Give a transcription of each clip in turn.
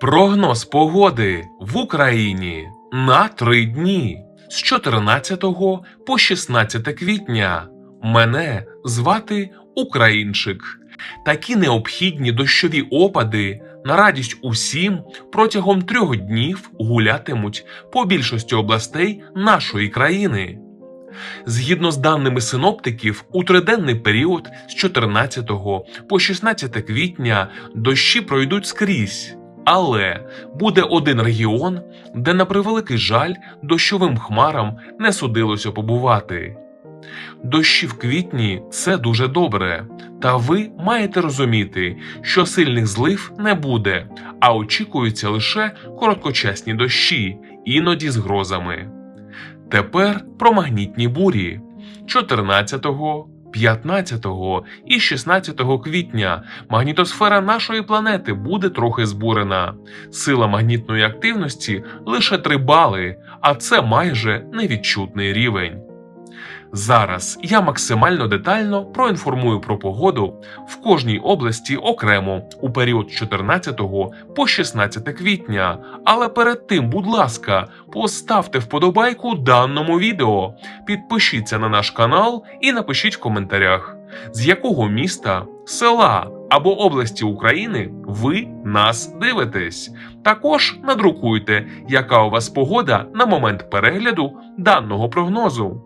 Прогноз погоди в Україні на три дні з 14 по 16 квітня. Мене звати Українчик. Такі необхідні дощові опади на радість усім протягом трьох днів гулятимуть по більшості областей нашої країни. Згідно з даними синоптиків, у триденний період з 14 по 16 квітня дощі пройдуть скрізь. Але буде один регіон, де, на превеликий жаль, дощовим хмарам не судилося побувати. Дощі в квітні це дуже добре, та ви маєте розуміти, що сильних злив не буде, а очікуються лише короткочасні дощі, іноді з грозами. Тепер про магнітні бурі 14, 15 і 16 квітня магнітосфера нашої планети буде трохи збурена. Сила магнітної активності лише 3 бали, а це майже невідчутний рівень. Зараз я максимально детально проінформую про погоду в кожній області окремо у період з 14 по 16 квітня. Але перед тим, будь ласка, поставте вподобайку даному відео, підпишіться на наш канал і напишіть в коментарях, з якого міста, села або області України ви нас дивитесь. Також надрукуйте, яка у вас погода на момент перегляду даного прогнозу.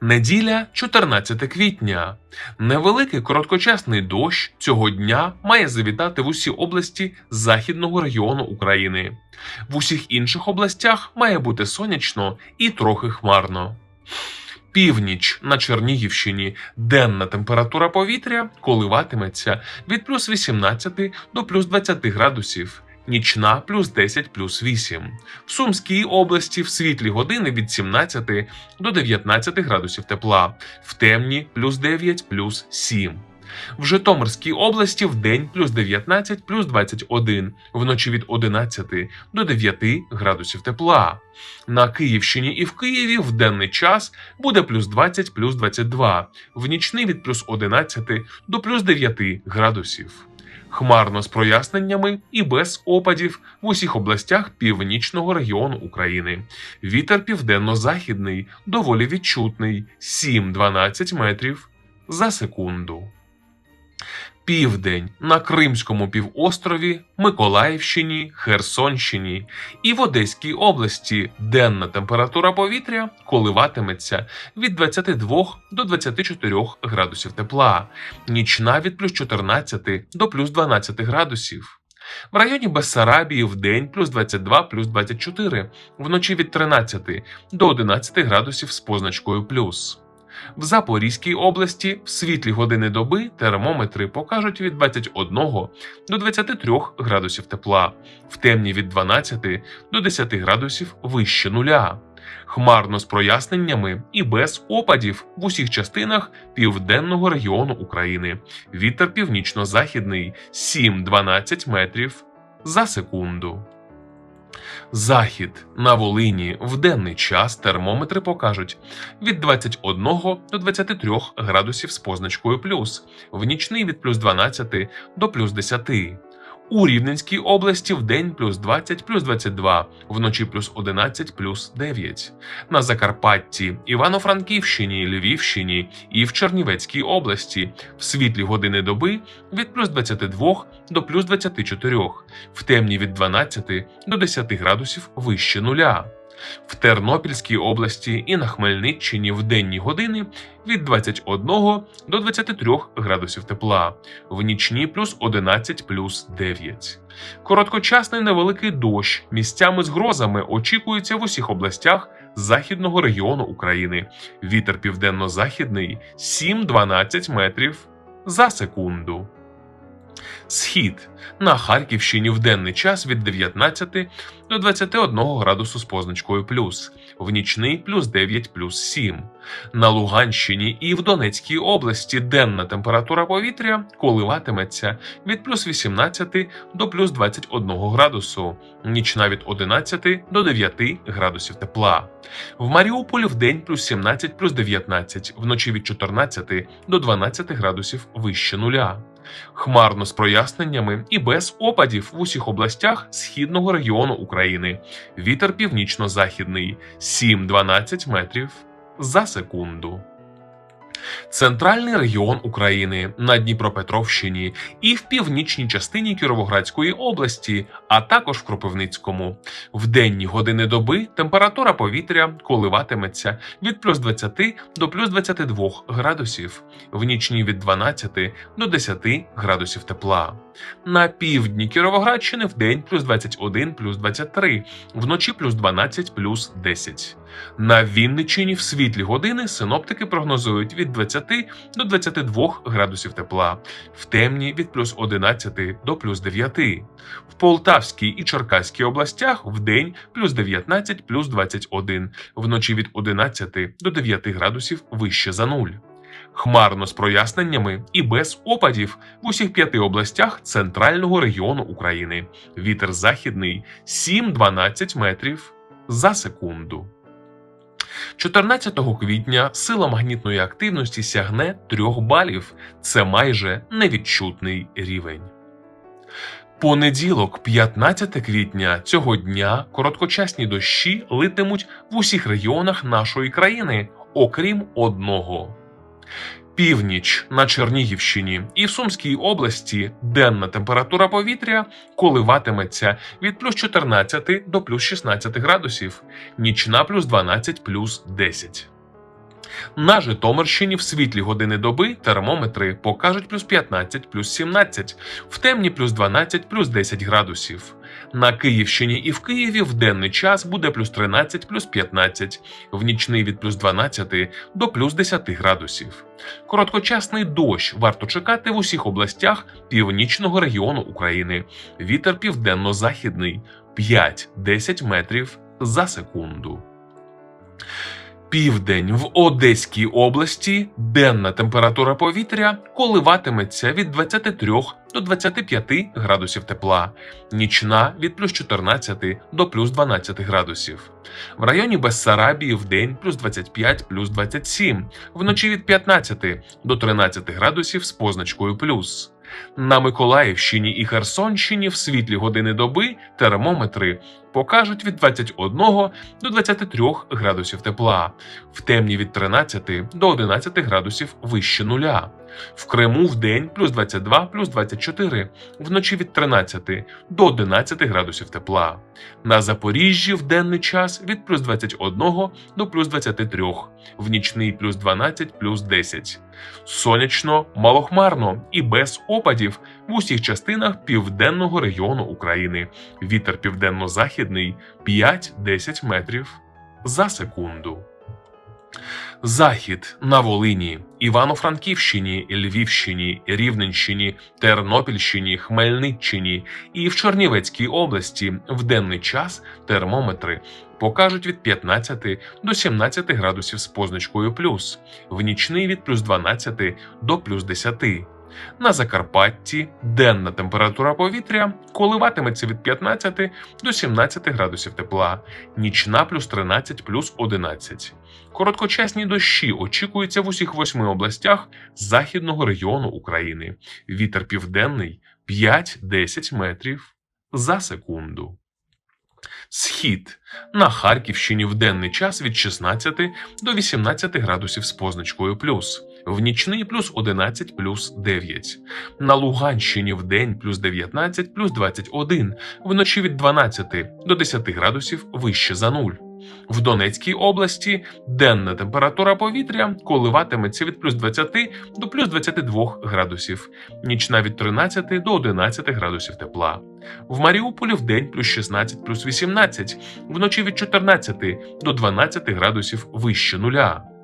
Неділя 14 квітня. Невеликий короткочасний дощ цього дня має завітати в усі області західного регіону України. В усіх інших областях має бути сонячно і трохи хмарно. Північ на Чернігівщині денна температура повітря коливатиметься від плюс 18 до плюс 20 градусів. Нічна плюс 10 плюс 8. В Сумській області в світлі години від 17 до 19 градусів тепла, в темні плюс 9 плюс 7. В Житомирській області в день плюс 19 плюс 21, вночі від 11 до 9 градусів тепла. На Київщині і в Києві в денний час буде плюс 20 плюс 22, в нічний від плюс 11 до плюс 9 градусів. Хмарно з проясненнями і без опадів в усіх областях північного регіону України. Вітер південно-західний, доволі відчутний 7-12 метрів за секунду. Південь на Кримському півострові, Миколаївщині, Херсонщині і в Одеській області денна температура повітря коливатиметься від 22 до 24 градусів тепла, нічна від плюс 14 до плюс 12 градусів. В районі Бессарабії в день плюс 22 плюс 24, вночі від 13 до 11 градусів з позначкою плюс. В Запорізькій області в світлі години доби термометри покажуть від 21 до 23 градусів тепла, в темні від 12 до 10 градусів вище нуля. Хмарно з проясненнями і без опадів в усіх частинах південного регіону України. Вітер північно-західний 7-12 метрів за секунду. Захід на Волині в денний час термометри покажуть від 21 до 23 градусів з позначкою плюс, в нічний від плюс 12 до плюс 10. У Рівненській області в день плюс 20 плюс 22, вночі плюс 11 плюс 9. На Закарпатті, Івано-Франківщині, Львівщині і в Чернівецькій області в світлі години доби від плюс 22 до плюс 24, в темні від 12 до 10 градусів вище нуля. В Тернопільській області і на Хмельниччині в денні години від 21 до 23 градусів тепла, в нічні плюс 11 плюс 9. Короткочасний невеликий дощ місцями з грозами очікується в усіх областях західного регіону України. Вітер південно-західний 7-12 метрів за секунду. Схід на Харківщині в денний час від 19 до 21 градусу з позначкою плюс, в нічний плюс 9 плюс 7. На Луганщині і в Донецькій області денна температура повітря коливатиметься від плюс 18 до плюс 21 градусу, нічна від 11 до 9 градусів тепла. В Маріуполі в день плюс 17 плюс 19, вночі від 14 до 12 градусів вище нуля. Хмарно з проясненнями і без опадів в усіх областях східного регіону України. Вітер північно-західний 7-12 метрів за секунду. Центральний регіон України на Дніпропетровщині і в північній частині Кіровоградської області, а також в Кропивницькому. В денні години доби температура повітря коливатиметься від плюс 20 до плюс 22 градусів, в нічні від 12 до 10 градусів тепла. На півдні Кіровоградщини в день плюс 21 плюс 23, вночі плюс 12 плюс 10. На Вінниччині в світлі години синоптики прогнозують від 20 до 22 градусів тепла, в темні від плюс 11 до плюс 9. В Полтавській і Черкаській областях в день плюс 19 плюс 21, вночі від 11 до 9 градусів вище за нуль. Хмарно з проясненнями і без опадів в усіх п'яти областях центрального регіону України. Вітер західний 7-12 метрів за секунду. 14 квітня сила магнітної активності сягне 3 балів. Це майже невідчутний рівень. Понеділок, 15 квітня цього дня короткочасні дощі литимуть в усіх регіонах нашої країни, окрім одного. Північ на Чернігівщині і в Сумській області денна температура повітря коливатиметься від плюс 14 до плюс 16 градусів, нічна плюс 12 плюс 10. На Житомирщині в світлі години доби термометри покажуть плюс 15 плюс 17, в темні плюс 12 плюс 10 градусів. На Київщині і в Києві в денний час буде плюс 13 плюс 15, в нічний від плюс 12 до плюс 10 градусів. Короткочасний дощ варто чекати в усіх областях північного регіону України. Вітер південно-західний 5-10 метрів за секунду. Південь в Одеській області денна температура повітря коливатиметься від 23 до 25 градусів тепла, нічна від плюс 14 до плюс 12 градусів. В районі Бессарабії в день плюс 25 плюс 27, вночі від 15 до 13 градусів з позначкою плюс. На Миколаївщині і Херсонщині в світлі години доби термометри покажуть від 21 до 23 градусів тепла, в темні від 13 до 11 градусів вище нуля. В Криму в день плюс 22 плюс 24, вночі від 13 до 11 градусів тепла. На Запоріжжі в денний час від плюс 21 до плюс 23, в нічний плюс 12 плюс 10. Сонячно, малохмарно і без опадів в усіх частинах південного регіону України. Вітер південно-західний 5-10 метрів за секунду. Захід на Волині, Івано-Франківщині, Львівщині, Рівненщині, Тернопільщині, Хмельниччині і в Чернівецькій області в денний час термометри покажуть від 15 до 17 градусів з позначкою плюс, в нічний від плюс 12 до плюс 10. На Закарпатті денна температура повітря коливатиметься від 15 до 17 градусів тепла, нічна плюс 13 плюс 11. Короткочасні дощі очікуються в усіх восьми областях західного регіону України. Вітер південний 5-10 метрів за секунду. Схід на Харківщині в денний час від 16 до 18 градусів з позначкою плюс, в нічний плюс 11 плюс 9. На Луганщині в день плюс 19 плюс 21, вночі від 12 до 10 градусів вище за нуль. В Донецькій області денна температура повітря коливатиметься від плюс 20 до плюс 22 градусів, нічна від 13 до 11 градусів тепла. В Маріуполі в день плюс 16 плюс 18, вночі від 14 до 12 градусів вище нуля.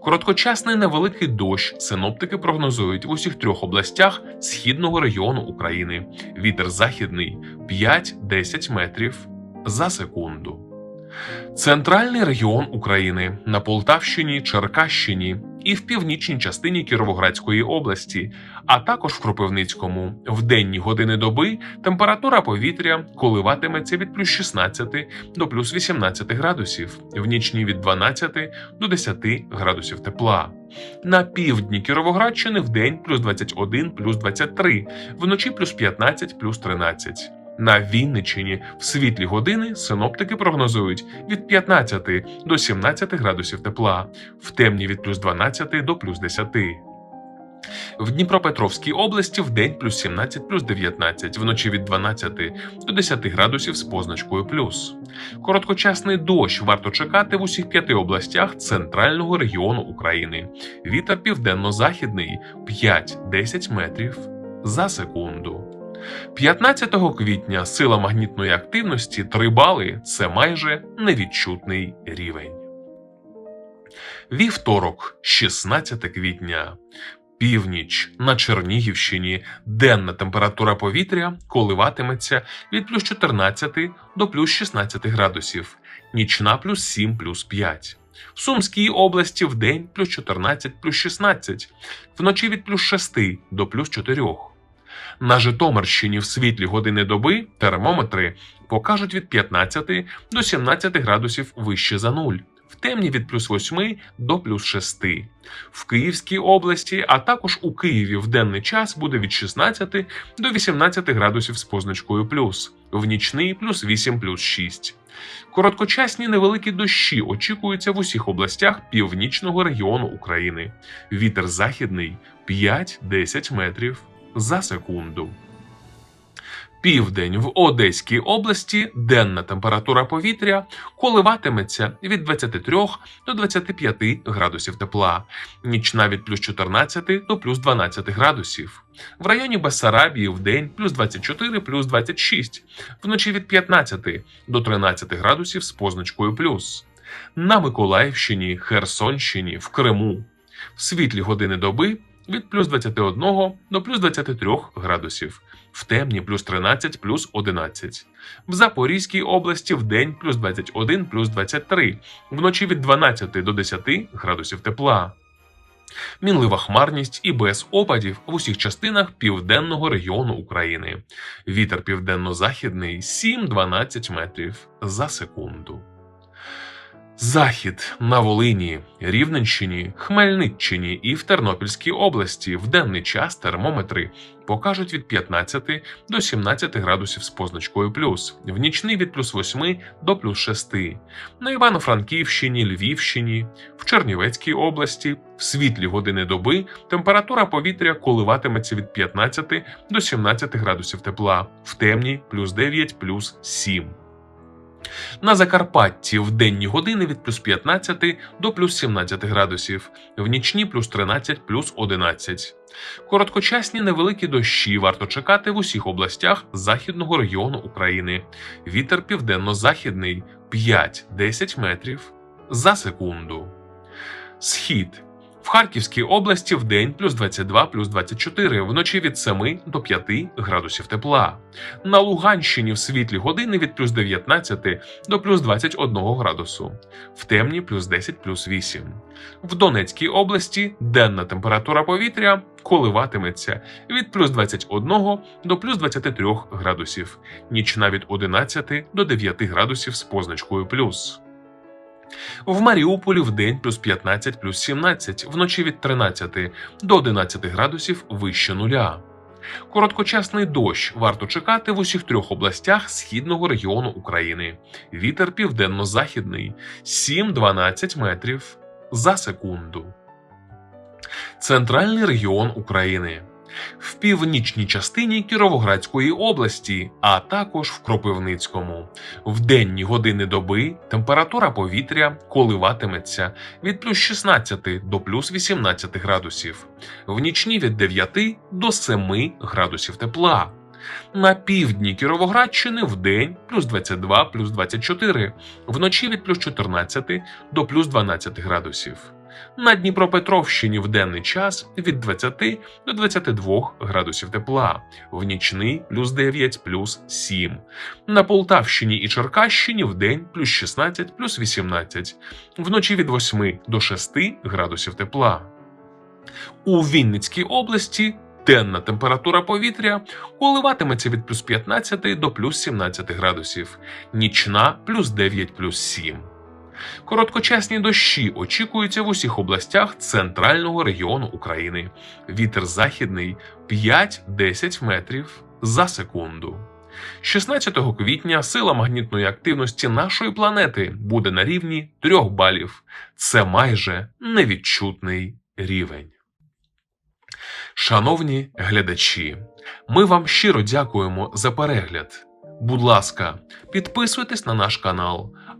Короткочасний невеликий дощ синоптики прогнозують в усіх трьох областях східного регіону України. Вітер західний 5-10 метрів за секунду. Центральний регіон України на Полтавщині, Черкащині і в північній частині Кіровоградської області, а також в Кропивницькому. В денні години доби температура повітря коливатиметься від плюс 16 до плюс 18 градусів, в нічні від 12 до 10 градусів тепла. На півдні Кіровоградщини в день плюс 21, плюс 23, вночі плюс 15, плюс 13. На Вінниччині в світлі години синоптики прогнозують від 15 до 17 градусів тепла, в темні від плюс 12 до плюс 10. В Дніпропетровській області в плюс 17 плюс 19, вночі від 12 до 10 градусів з позначкою плюс. Короткочасний дощ варто чекати в усіх п'яти областях центрального регіону України. Вітер південно-західний 5-10 метрів за секунду. 15 квітня сила магнітної активності 3 бали це майже невідчутний рівень. Вівторок, 16 квітня. Північ на Чернігівщині денна температура повітря коливатиметься від плюс 14 до плюс 16 градусів, нічна плюс 7 плюс 5. В Сумській області в день плюс 14 плюс 16, вночі від плюс 6 до плюс 4. На Житомирщині в світлі години доби термометри покажуть від 15 до 17 градусів вище за нуль, в темні від плюс 8 до плюс 6. В Київській області, а також у Києві в денний час буде від 16 до 18 градусів з позначкою плюс, в нічний плюс 8 плюс 6. Короткочасні невеликі дощі очікуються в усіх областях північного регіону України. Вітер західний 5-10 метрів за секунду. Південь в Одеській області денна температура повітря коливатиметься від 23 до 25 градусів тепла, нічна від плюс 14 до плюс 12 градусів. В районі Бессарабії в день плюс 24 плюс 26, вночі від 15 до 13 градусів з позначкою плюс. На Миколаївщині, Херсонщині, в Криму. В світлі години доби від плюс 21 до плюс 23 градусів, в темні плюс 13 плюс 11. В Запорізькій області в день плюс 21 плюс 23, вночі від 12 до 10 градусів тепла. Мінлива хмарність і без опадів в усіх частинах південного регіону України. Вітер південно-західний 7-12 метрів за секунду. Захід на Волині, Рівненщині, Хмельниччині і в Тернопільській області в денний час термометри покажуть від 15 до 17 градусів з позначкою плюс, в нічний від плюс 8 до плюс 6. На Івано-Франківщині, Львівщині, в Чернівецькій області в світлі години доби температура повітря коливатиметься від 15 до 17 градусів тепла, в темній плюс 9 плюс 7. На Закарпатті в денні години від плюс 15 до плюс 17 градусів, в нічні плюс 13 плюс 11. Короткочасні невеликі дощі варто чекати в усіх областях західного регіону України. Вітер південно-західний 5-10 метрів за секунду. Схід в Харківській області в день плюс 22 плюс 24, вночі від 7 до 5 градусів тепла. На Луганщині в світлі години від плюс 19 до плюс 21 градусу, в темні плюс 10 плюс 8. В Донецькій області денна температура повітря коливатиметься від плюс 21 до плюс 23 градусів, нічна від 11 до 9 градусів з позначкою плюс. В Маріуполі в день плюс 15 плюс 17, вночі від 13 до 11 градусів вище нуля. Короткочасний дощ варто чекати в усіх трьох областях східного регіону України. Вітер південно-західний 7-12 метрів за секунду. Центральний регіон України. В північній частині Кіровоградської області, а також в Кропивницькому. В денні години доби температура повітря коливатиметься від плюс 16 до плюс 18 градусів, в нічні від 9 до 7 градусів тепла. На півдні Кіровоградщини в день плюс 22 плюс 24, вночі від плюс 14 до плюс 12 градусів. На Дніпропетровщині в денний час від 20 до 22 градусів тепла, в нічний плюс 9 плюс 7. На Полтавщині і Черкащині в день плюс 16 плюс 18, вночі від 8 до 6 градусів тепла. У Вінницькій області денна температура повітря коливатиметься від плюс 15 до плюс 17 градусів, нічна плюс 9 плюс 7. Короткочасні дощі очікуються в усіх областях центрального регіону України. Вітер західний 5-10 метрів за секунду. 16 квітня сила магнітної активності нашої планети буде на рівні 3 балів. Це майже невідчутний рівень. Шановні глядачі, ми вам щиро дякуємо за перегляд. Будь ласка, підписуйтесь на наш канал,